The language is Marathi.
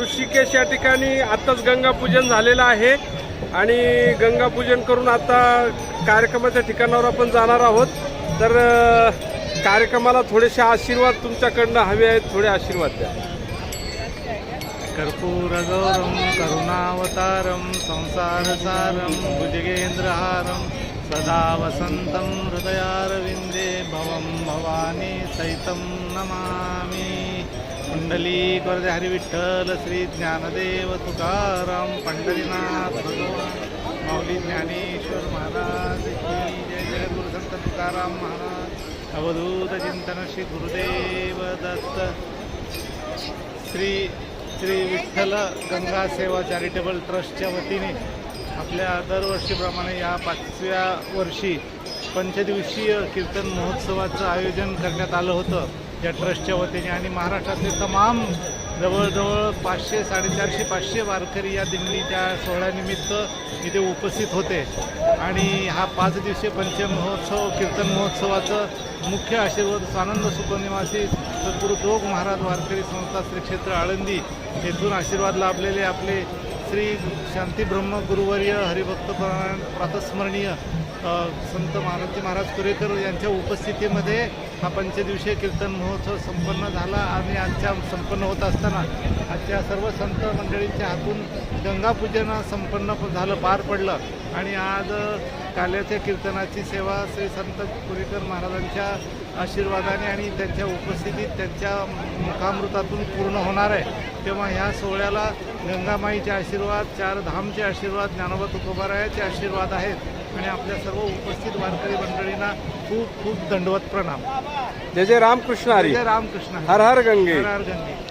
ऋषिकेश या ठिकाणी आताच गंगापूजन झालेलं आहे आणि गंगापूजन करून आता कार्यक्रमाच्या ठिकाणावर आपण जाणार आहोत. तर कार्यक्रमाला थोडेसे आशीर्वाद तुमच्याकडनं हवे आहेत थोडे आशीर्वाद द्या. कर्पूरगौरं करुणावतारं संसारसारं भुजगेन्द्रहारं सदा वसन्तं हृदयारविन्दे भवं भवानी सहितं नमामि। कुण्डलीकवरदे हरिविठ्ठल श्री ज्ञानदेव तुकाराम पंढरीनाथ भगवान माऊली ज्ञानेश्वर महाराज की जय जय गुरुसंत तुकाराम महाराज अवधूत चिंतन श्री गुरुदेव दत्त श्री श्री विठ्ठल गंगा सेवा चॅरिटेबल ट्रस्टच्या वतीने आपल्या दरवर्षीप्रमाणे या पाचव्या वर्षी पंचदिवसीय कीर्तन महोत्सवाचं आयोजन करण्यात आलं होतं. या ट्रस्टच्या वतीने आणि महाराष्ट्रातले तमाम जवळजवळ पाचशे साडेचारशे पाचशे वारकरी या दिंडीच्या सोहळ्यानिमित्त इथे उपस्थित होते. आणि हा पाच दिवसीय पंचमहोत्सव कीर्तन महोत्सवाचं मुख्य आशीर्वाद सानंद सुपनिवासी सत्गुरुजोग महाराज वारकरी संस्था श्री क्षेत्र आळंदी येथून आशीर्वाद लाभलेले आपले श्री शांती ब्रह्म गुरुवर्य हरिभक्त प्रातस्मरणीय संत मारुती महाराज कुरेकर यांच्या उपस्थितीमध्ये हा पंचदिवसीय कीर्तन महोत्सव संपन्न झाला आणि आजच्या संपन्न होत असताना आजच्या सर्व संत मंडळींच्या हातून गंगापूजन संपन्न झालं पार पडलं. आणि आज काल्याच्या कीर्तनाची सेवा श्री संत कुरेकर महाराजांच्या आशीर्वादाने आणि त्यांच्या उपस्थितीत त्यांच्या मुखामृतातून पूर्ण होणार आहे. तेव्हा ह्या सोहळ्याला गंगामाईचे आशीर्वाद चार धामचे आशीर्वाद ज्ञानोबा तुकोबारायाचे आशीर्वाद आहेत. आणि आपल्या सर्व उपस्थित वारकरी मंडळींना खूप खूप दंडवत प्रणाम. जय जय रामकृष्ण हरी. जय रामकृष्ण हर हर गंगे. हर हर गंगे.